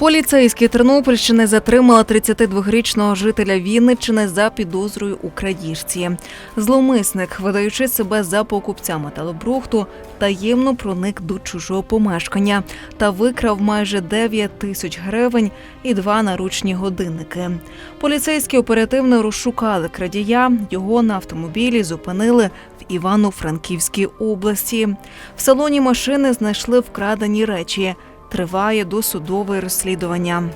Поліцейські Тернопільщини затримали 32-річного жителя Вінниччини за підозрою у крадіжці. Зловмисник, видаючи себе за покупця металобрухту, таємно проник до чужого помешкання та викрав майже 9 тисяч гривень і два наручні годинники. Поліцейські оперативно розшукали крадія. Його на автомобілі зупинили в Івано-Франківській області. В салоні машини знайшли вкрадені речі. Триває досудове розслідування.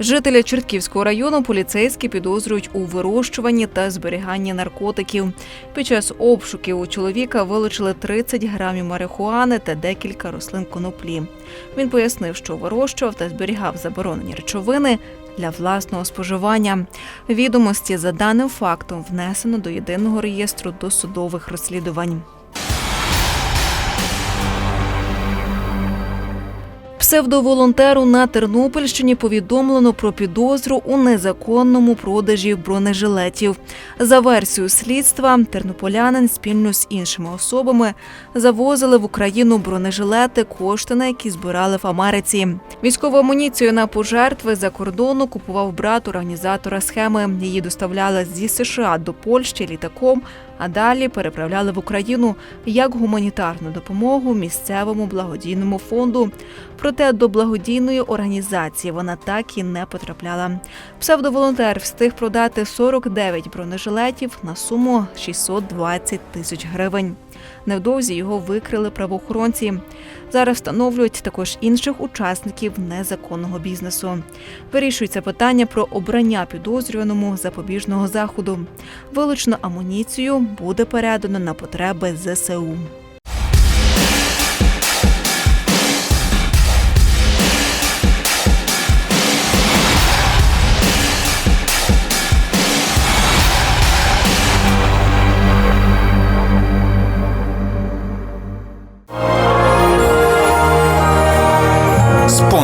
Жителя Чортківського району поліцейські підозрюють у вирощуванні та зберіганні наркотиків. Під час обшуків у чоловіка вилучили 30 грамів марихуани та декілька рослин коноплі. Він пояснив, що вирощував та зберігав заборонені речовини для власного споживання. Відомості за даним фактом внесено до єдиного реєстру досудових розслідувань. Псевдоволонтеру на Тернопільщині повідомлено про підозру у незаконному продажі бронежилетів. За версією слідства, тернополянин спільно з іншими особами завозили в Україну бронежилети, кошти на які збирали в Америці. Військову амуніцію на пожертви за кордону купував брат організатора схеми. Її доставляли зі США до Польщі літаком, а далі переправляли в Україну як гуманітарну допомогу місцевому благодійному фонду. Проте до благодійної організації вона так і не потрапляла. Псевдоволонтер встиг продати 49 бронежилетів на суму 620 тисяч гривень. Невдовзі його викрили правоохоронці. Зараз встановлюють також інших учасників незаконного бізнесу. Вирішується питання про обрання підозрюваному запобіжного заходу. Вилучену амуніцію буде передано на потреби ЗСУ.